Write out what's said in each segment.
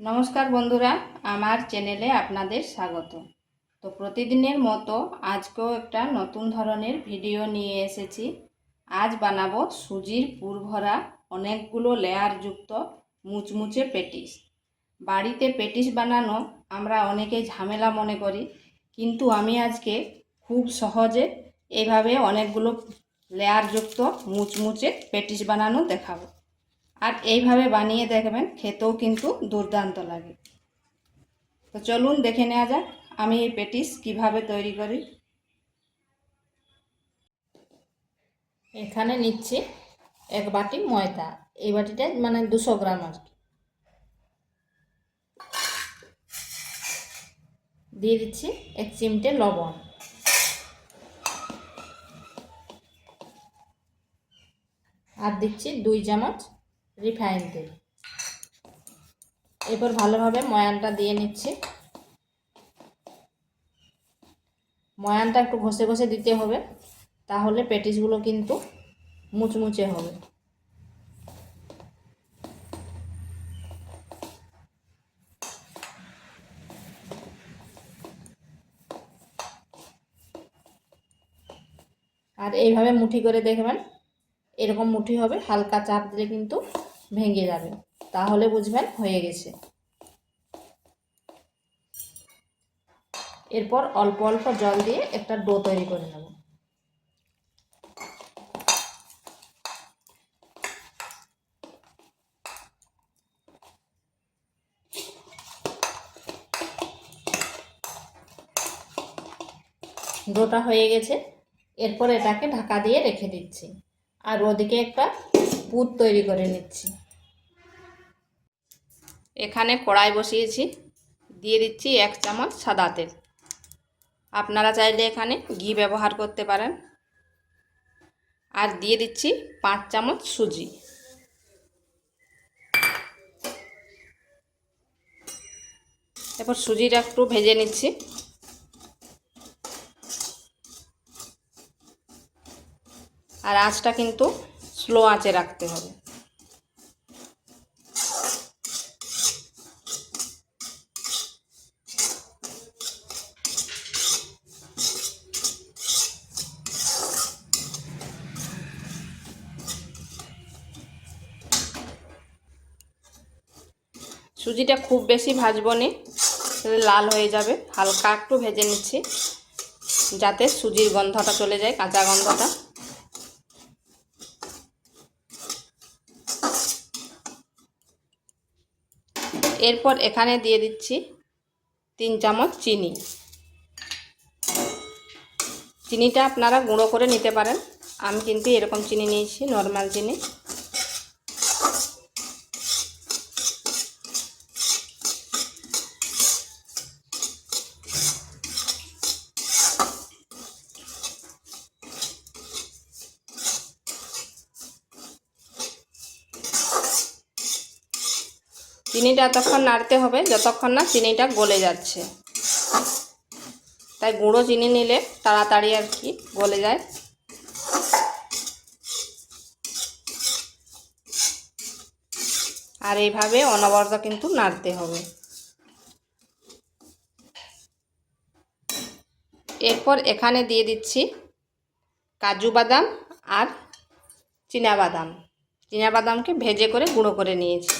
নমস্কার বন্ধুরা, আমার চ্যানেলে আপনাদের স্বাগত। তো প্রতিদিনের মতো আজকেও একটা নতুন ধরনের ভিডিও নিয়ে এসেছি। আজ বানাবো সুজির পুরভরা অনেকগুলো লেয়ারযুক্ত মুচমুচে পেটিস। বাড়িতে পেটিস বানানো আমরা অনেকে ঝামেলা মনে করি, কিন্তু আমি আজকে খুব সহজে এইভাবে অনেকগুলো লেয়ারযুক্ত মুচমুচে পেটিস বানানো দেখাবো। আর এইভাবে বানিয়ে দেখবেন, খেতেও কিন্তু দুর্দান্ত লাগে। তো চলুন দেখে নেওয়া যাক আমি এই পেটিস কীভাবে তৈরি করি। এখানে নিচ্ছি এক বাটি ময়দা, এই বাটিটা মানে দুশো গ্রাম আর কি। দিয়ে দিচ্ছি এক চিমটে লবণ। আর দিচ্ছি দুই চামচ রিফাইন তেল এরপর ভালোভাবে ময়ানটা দিয়ে নিচ্ছি। ময়ানটা একটু ঘষে ঘষে দিতে হবে, তাহলে পেটিসগুলো কিন্তু মুচমুচে হবে। আর এইভাবে মুঠি করে দেখবেন, এরকম মুঠি হবে, হালকা চাপ দিলে কিন্তু ভেঙে যাবে। তাহলে বুঝবেন হয়ে গেছে। এরপর অল্প অল্প জল দিয়ে একটা ডো তৈরি করে নেব। ডোটা হয়ে গেছে। এরপর এটাকে ঢাকা দিয়ে রেখে দিচ্ছি। আর ওদিকে একটা পুর তৈরি করে নিচ্ছি। এখানে কড়াই বসিয়েছি। দিয়ে দিচ্ছি এক চামচ সাদা তেল। আপনারা চাইলে এখানে ঘি ব্যবহার করতে পারেন। আর দিয়ে দিচ্ছি পাঁচ চামচ সুজি। এরপর সুজিটা একটু ভেজে নিচ্ছি। আর আঁচটা কিন্তু স্লো আঁচে রাখতে হবে। সুজিটা খুব বেশি ভাজবো নি লাল হয়ে যাবে। হালকা একটু ভেজে নিচ্ছি, যাতে সুজির গন্ধটা চলে যায়, কাঁচা গন্ধটা। এরপর এখানে দিয়ে দিচ্ছি তিন চামচ চিনি। চিনিটা আপনারা গুঁড়ো করে নিতে পারেন। আমি কিন্তু এরকম চিনি নিয়েছি, নর্মাল চিনি। চিনিটা এতক্ষণ নাড়তে হবে, যতক্ষণ না চিনিটা গলে যাচ্ছে। তাই গুঁড়ো চিনি নিলে তাড়াতাড়ি আর কি গলে যায়। আর এইভাবে অনবরত কিন্তু নাড়তে হবে। এরপর এখানে দিয়ে দিচ্ছি কাজু বাদাম আর বাদাম। বাদামকে ভেজে করে গুঁড়ো করে নিয়েছি।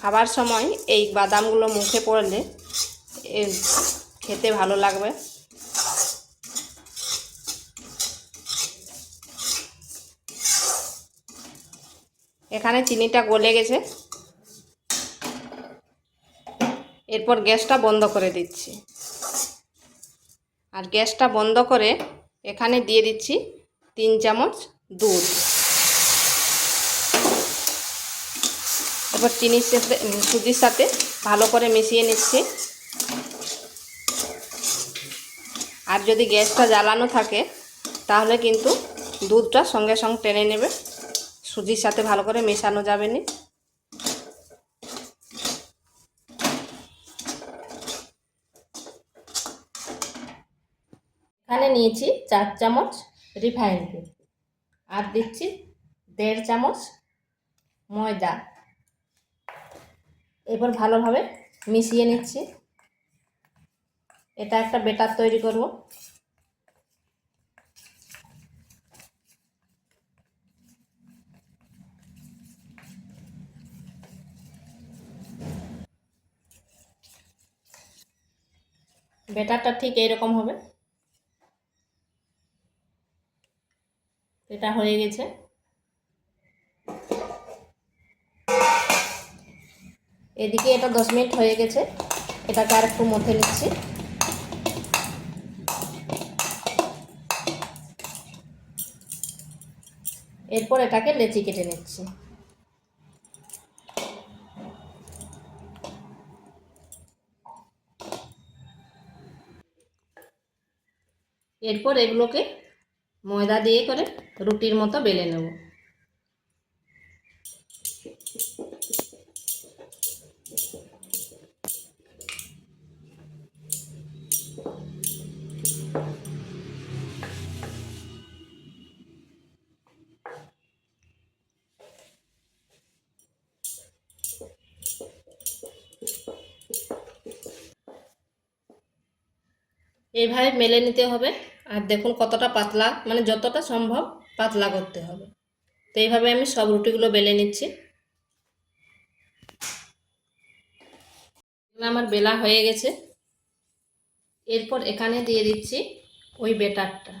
খাবার সময় এই বাদামগুলো মুখে পড়লে খেতে ভালো লাগবে। এখানে চিনিটা গলে গেছে। এরপর গ্যাসটা বন্ধ করে দিচ্ছি। আর গ্যাসটা বন্ধ করে এখানে দিয়ে দিচ্ছি তিন চামচ দুধ। এবার চিনির সাথে সুজির সাথে ভালো করে মিশিয়ে নিচ্ছি। আর যদি গ্যাসটা জ্বালানো থাকে, তাহলে কিন্তু দুধটা সঙ্গে সঙ্গে টেনে নেবে। সুজির সাথে ভালো করে মেশানো যাবে না। এখানে নিয়েছি চার চামচ রিফাইন তেল। আর দিচ্ছি দেড় চামচ ময়দা। এরপর ভালোভাবে মিশিয়ে নিচ্ছি। এটা একটা বেটার তৈরি করব। বেটারটা ঠিক এইরকম হবে। এটা হয়ে গেছে। এদিকে এটা দশ মিনিট হয়ে গেছে। এটাকে আর একটু মধ্যে নিচ্ছি। এরপর এটাকে লেচি কেটে নিচ্ছি। এরপর এগুলোকে ময়দা দিয়ে করে রুটির মতো বেলে নেব। এইভাবে মেলে নিতে হবে। আর দেখুন কতটা পাতলা মানে যতটা সম্ভব পাতলা করতে হবে। তো এইভাবে আমি সব রুটিগুলো বেলে নিচ্ছি। আমার বেলা হয়ে গেছে। এরপর এখানে দিয়ে দিচ্ছি ওই বেটারটা।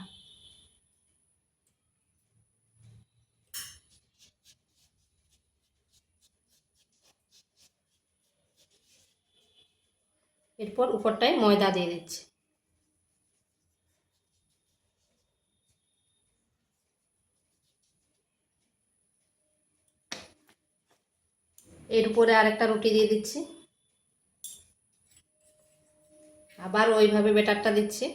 এরপর উপরটায় ময়দা দিয়ে দিচ্ছি। এর উপরে আরেকটা রুটি দিয়ে দিচ্ছি। আবার ওইভাবে বেটারটা দিচ্ছি।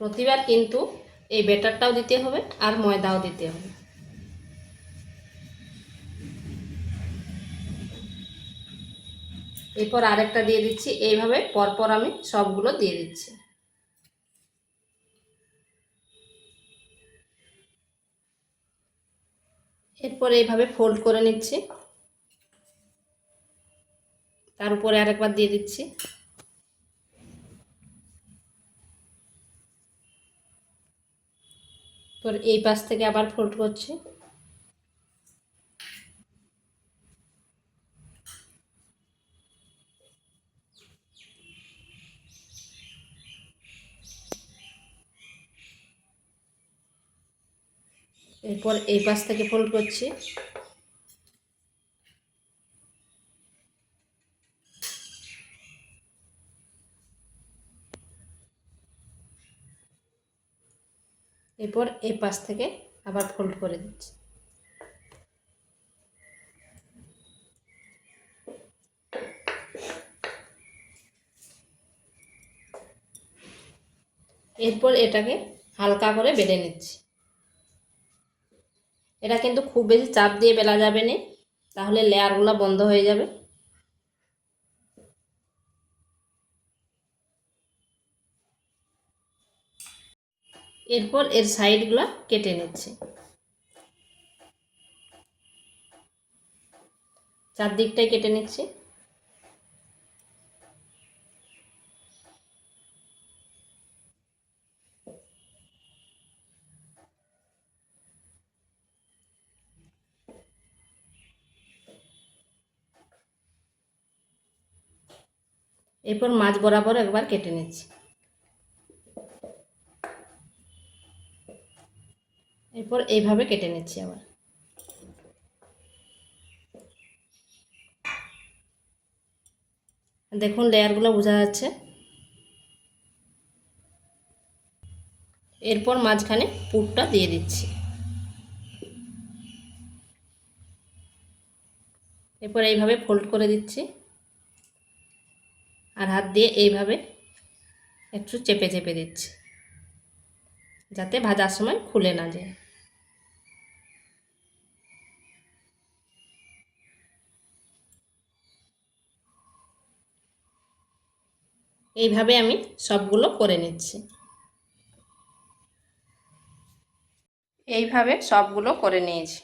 প্রতিবার কিন্তু এই বেটারটাও দিতে হবে আর ময়দাও দিতে হবে। এরপর আরেকটা দিয়ে দিচ্ছি। এইভাবে পরপর আমি সবগুলো দিয়ে দিচ্ছি। এরপর এইভাবে ফোল্ড করে নিচ্ছি। তার উপরে আরেকবার দিয়ে দিচ্ছি। তোর এই পাশ থেকে আবার ফোল্ড করছি। এরপর এই পাশ থেকে ফোল্ড করছি। এরপর এই পাশ থেকে আবার ফোল্ড করে দিচ্ছি। এরপর এটাকে হালকা করে বেঁধে নিচ্ছি। এটা কিন্তু খুব বেশি চাপ দিয়ে বেলা যাবে না। তাহলে লেয়ারগুলো বন্ধ হয়ে যাবে। এরপর এর সাইডগুলো কেটে নিচ্ছে। চারদিকটাই কেটে নিচ্ছি। এরপর মাছ বরাবর একবার কেটে নিচ্ছি। এরপর এইভাবে কেটে নিচ্ছি আবার। দেখুন লেয়ারগুলো বোঝা যাচ্ছে। এরপর মাঝখানে পুরটা দিয়ে দিচ্ছি। এরপর এইভাবে ফোল্ড করে দিচ্ছি। আর হাত দিয়ে এইভাবে একটু চেপে চেপে দিচ্ছি। যাতে ভাজার সময় খুলে না যায়। এইভাবে আমি সবগুলো করে নিচ্ছি। এইভাবে সবগুলো করে নিয়েছি।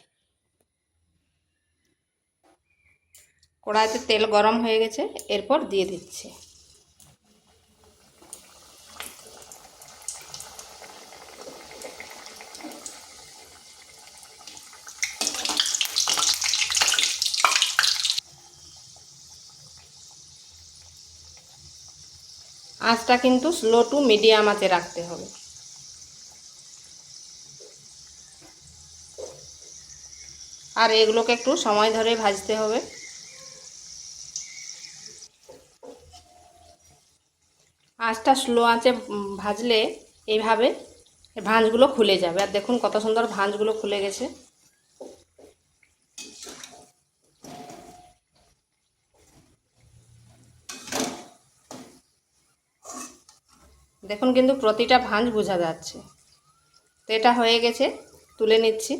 কড়াইতে তেল গরম হয়ে গেছে, এরপর দিয়ে দিচ্ছি। আঁচটা কিন্তু স্লো টু মিডিয়াম আঁচে রাখতে হবে। আর এগুলোকে একটু সময় ধরে ভাজতে হবে। আঁচটা স্লো আঁচে ভাজলে এইভাবে ভাঁজগুলো খুলে যাবে। আর দেখুন কত সুন্দর ভাঁজগুলো খুলে গেছে। দেখুন কিন্তু প্রতিটা ভাঁজ বোঝা যাচ্ছে। তো এটা হয়ে গেছে, তুলে নিচ্ছি।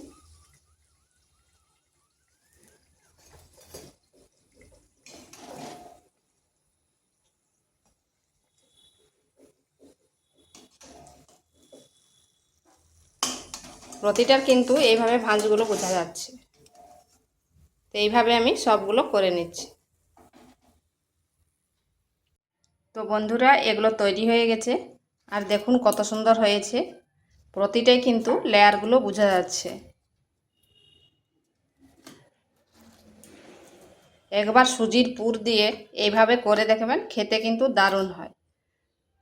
প্রতিটার কিন্তু এইভাবে ভাঁজগুলো বোঝা যাচ্ছে। তো এইভাবে আমি সবগুলো করে নিচ্ছি। তো বন্ধুরা, এগুলো তৈরি হয়ে গেছে। আর দেখুন কত সুন্দর হয়েছে। প্রতিটাই কিন্তু লেয়ারগুলো বোঝা যাচ্ছে। একবার সুজির পুর দিয়ে এইভাবে করে দেখবেন, খেতে কিন্তু দারুণ হয়।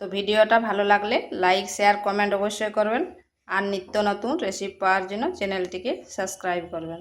তো ভিডিওটা ভালো লাগলে লাইক, শেয়ার, কমেন্ট অবশ্যই করবেন। আর নিত্য নতুন রেসিপি পাওয়ার জন্য চ্যানেলটিকে সাবস্ক্রাইব করবেন।